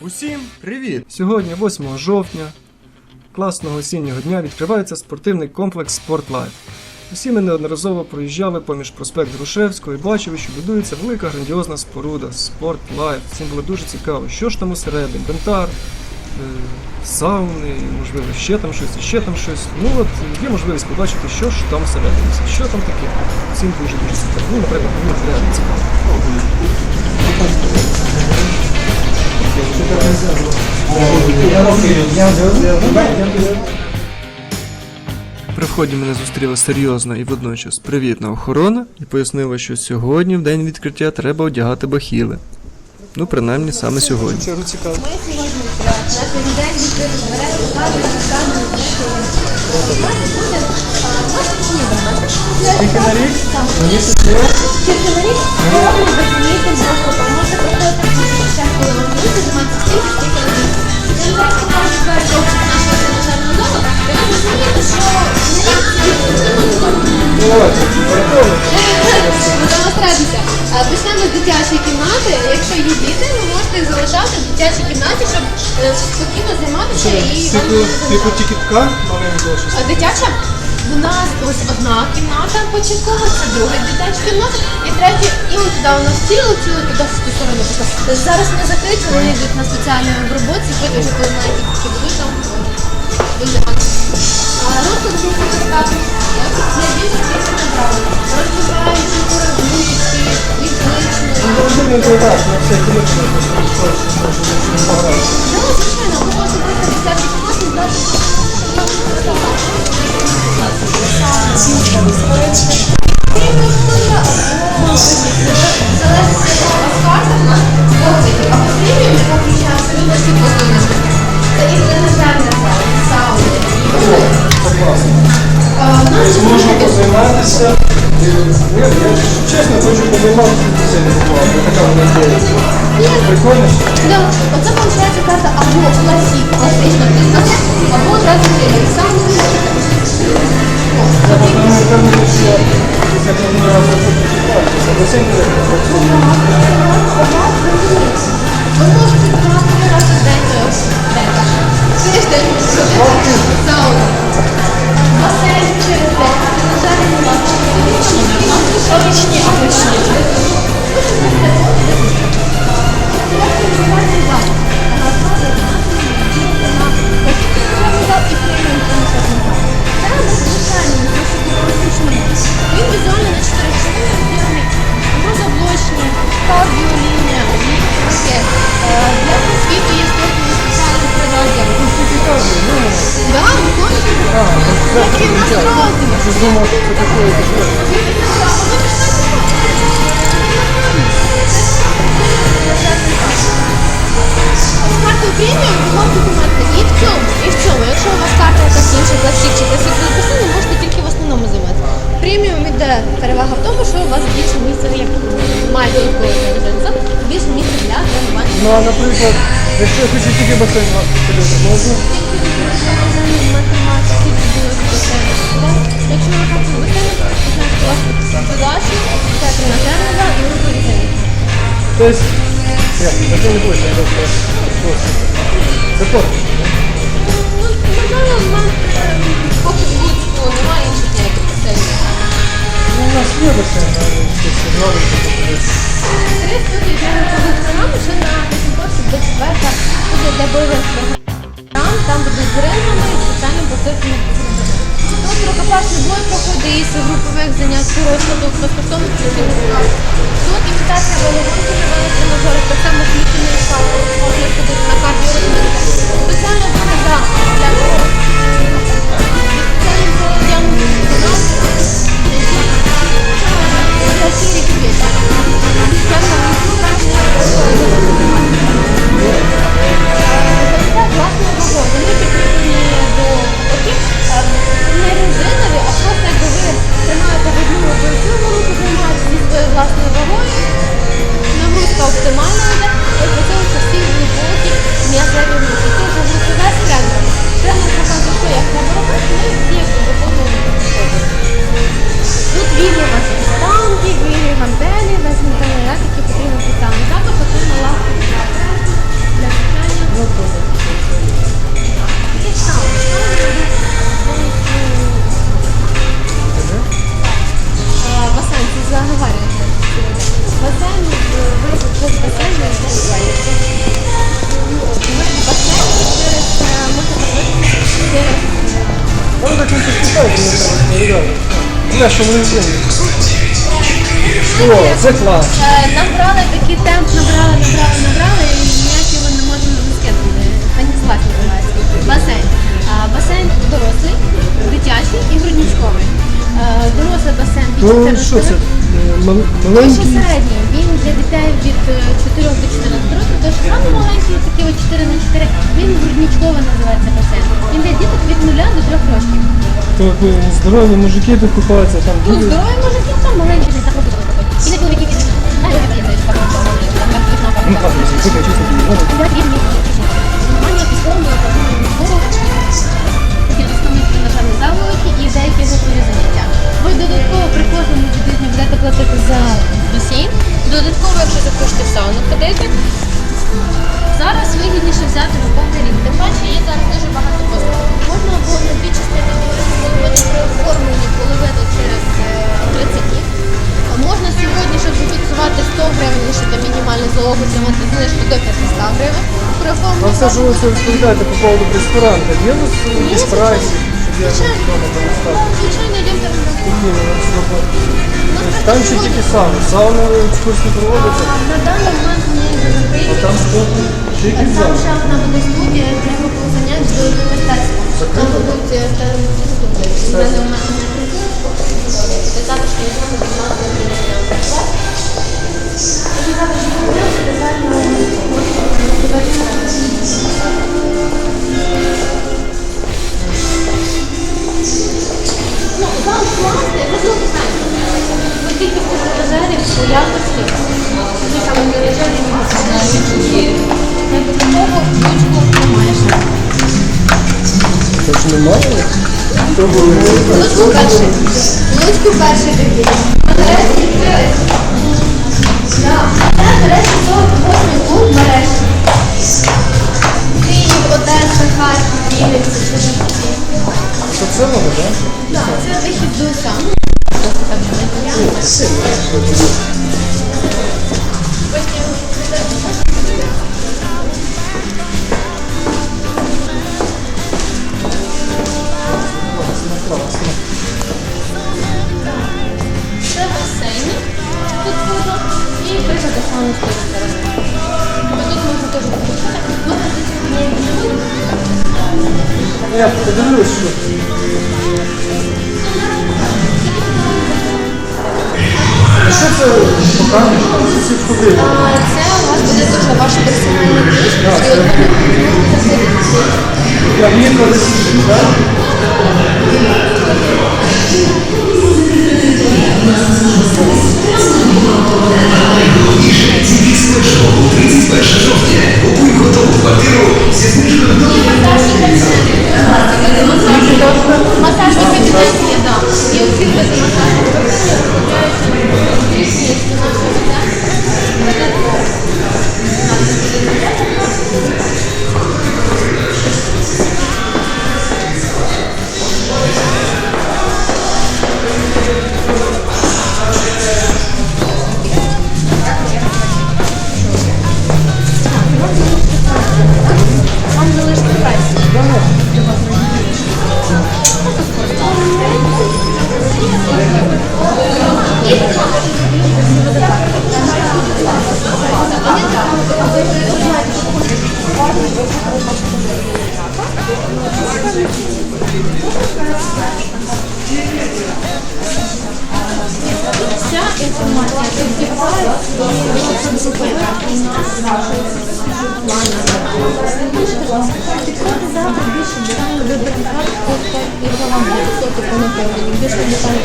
Усім привіт! Сьогодні, 8 жовтня, класного осіннього дня, відкривається спортивний комплекс Спортлайф. Усі ми неодноразово проїжджали поміж проспект Грушевського і бачили, що будується велика грандіозна споруда Спортлайф. Всім було дуже цікаво, що ж там усередині, інвентар, е, сауни, можливо, ще там щось, ще там щось. Ну от є можливість побачити, що ж там всередині, що там таке. Всім дуже дуже цікаво. Ну, наприклад, мені реально цікаво. При вході мене зустріла серйозна і водночас привітна охорона і пояснила, що сьогодні, в день відкриття, треба одягати бахіли. Ну, принаймні саме сьогодні. Ми сьогодні день відкрити двері, показуємо, розказуємо, Скільки на рік? Скільки на рік? Робимо безлімітним доступом. Можете коли Почнемо з дитячої кімнати. Якщо є діти, ви можете їх залишати в дитячій кімнаті, щоб е, спокійно займатися і Типу, типу тікітка маленького щось. Дитяча в нас ось одна кімната початкова, це друга дитяча кімната, і третя, і от туди у нас ціло, ціло туди в ту сторону. Зараз не закриті, вони йдуть на спеціальній обробці, потім вже коли маленькі будуть там будуть займатися. А Розклад групи достатньо. Для більше тільки направлено. Розбираючи, коригуючи, відклично. Да, звичайно, ви можете просто взяти кімнату і здати Можна позайматися. Я, чесно хочу позайматися така вона ідея. Прикольно. Да, оце виходить карта або класік, класична пізнака, або одразу. Сам Ви можете тренувати раз в. І в цьому. Якщо у вас карта якась інша, класік чи класік записана, можете тільки в основному займатися. Преміум іде перевага в тому, що у вас більше місця, як майже ніколи не більше місця для тренування. Ну, а наприклад, якщо я хочу тільки басейн вас можна? Математики будуть басейн. Якщо ви хочете басейн, то у вас задачі, це тренажерний і ви басейн. Тобто, це не точно, я просто. Це. Ну, в мене поки Луцьку немає інших ніяких басейнів. Ну, у нас є лише подивитися. Три студії для програми ще на конкурсі до четверта буде для бойових програм. Там будуть з ринами і спеціальним посильним Тут рукопашний бой проходить групових занять по до безкоштовних спортивних. Тут імітація велогонки на велотренажерах, так само включені шаг, можна ходити на карту. Спеціальна зона для для спеціальним для не Для що вони зробили? О, це клас. Е, Набрали такий темп, набрали, набрали, набрали, і ніяк його не можемо розкинути. Фаніслав називається. Басейн. Басейн дорослий, дитячий і грудничковий. Е, Дорослий басейн Ну, 14 що це? Е, Лише Маленький? середній. Він для дітей від е, 4 до 14 років, тож саме маленький, такі от 4 на 4, він грудничковий називається басейн. Він для діток від 0 до 3 років. То е, здорові мужики тут купаються, там Ну, діти. здорові мужики, там маленькі. І не чоловіки Ну, там. класно, тільки чисто Я військовому, такі основні тренажерні залоки і деякі готові заняття. Ви додатково при кожному відвідні будете платити за басейн. Додатково, якщо захочете в сауну ходити, Зараз вигідніше взяти в повний рік. Тим паче є зараз дуже багато. Можна було на дві частини коли ви половину через е, 30 днів. Можна сьогодні, щоб зафіксувати 100 гривень, лише там мінімальний залог, отримати знижку до 500 гривень. При А все ж ви це розповідаєте по поводу прейскуранта. Є у вас Є, якісь щоб я Звичайно. вдома полистав? Ну, Звичайно, йдемо там. Які у вас роботи? У нас Там ще тільки сауна. Сауну екскурсію проводите, На даний момент ми не а там тільки Там зал. ще одна буде студія, треба було будемо до з. Там будуть студії. У мене в мене також не знаю, будь ласка, Це немає? Луцьку перший. Луцьку перший такий. Нарешті. Це, до речі, того футбольний клуб мереж. Київ. Що це воно, так? Так, це вихід до. Я подивлюсь, що. Що це покажеш? Це у вас буде дуже ваш персональний ключ. І от ви можете заходити. Я в'їхали, так?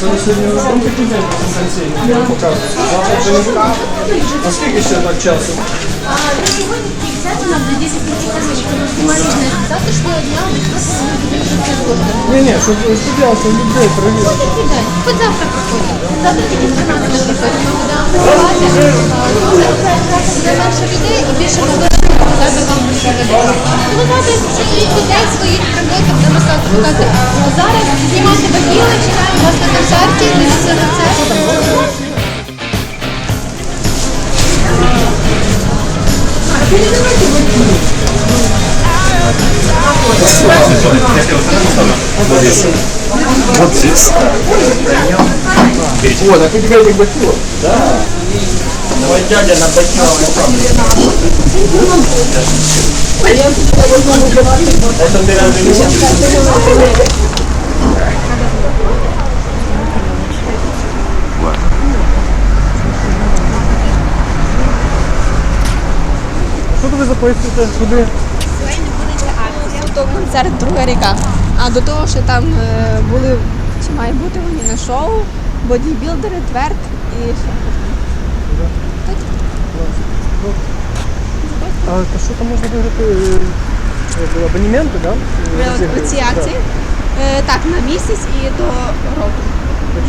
Це ви сьогодні вам такий день презентаційний, я вам покажу. Завтра вже А скільки ще так часу? А на сьогодні 50 нам на 10 хвилин, тому що має знижку. Завтрашнього дня ми просто не будемо це зробити. Ні, ні, щоб студентів людей привіз. Такий день. Хоч завтра приходять. Завтра тільки з 13 приходять. Ми будемо працювати. Буде менше людей і більше можливо показати вам про себе. Ну, ви знаєте, від людей своїх прибуток, де можна показати. А Зараз знімати бахіли, чекаємо вас на концерті, дивіться рецепт. Що ви записуєте? То концерт друга ріка. А до того, що там е, були, чи має бути вони на шоу, бодібілдери, тверд і ще. А то що там можна виграти е, абонементи, так? Ви ці акції. Е, так, на місяць і до року.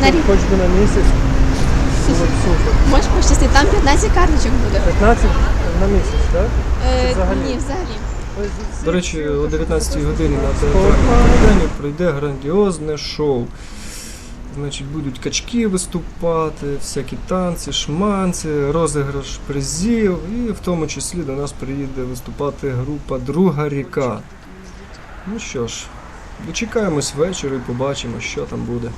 На рік. Хоч би на місяць. Можеш пощастити, там 15 карточок буде. 15 на місяць, так? Е, взагалі? ні, взагалі. До речі, о 19 годині на театральному майдані пройде грандіозне шоу. Значить, будуть качки виступати, всякі танці, шманці, розіграш призів, і в тому числі до нас приїде виступати група Друга ріка. Ну що ж, дочекаємось вечора і побачимо, що там буде.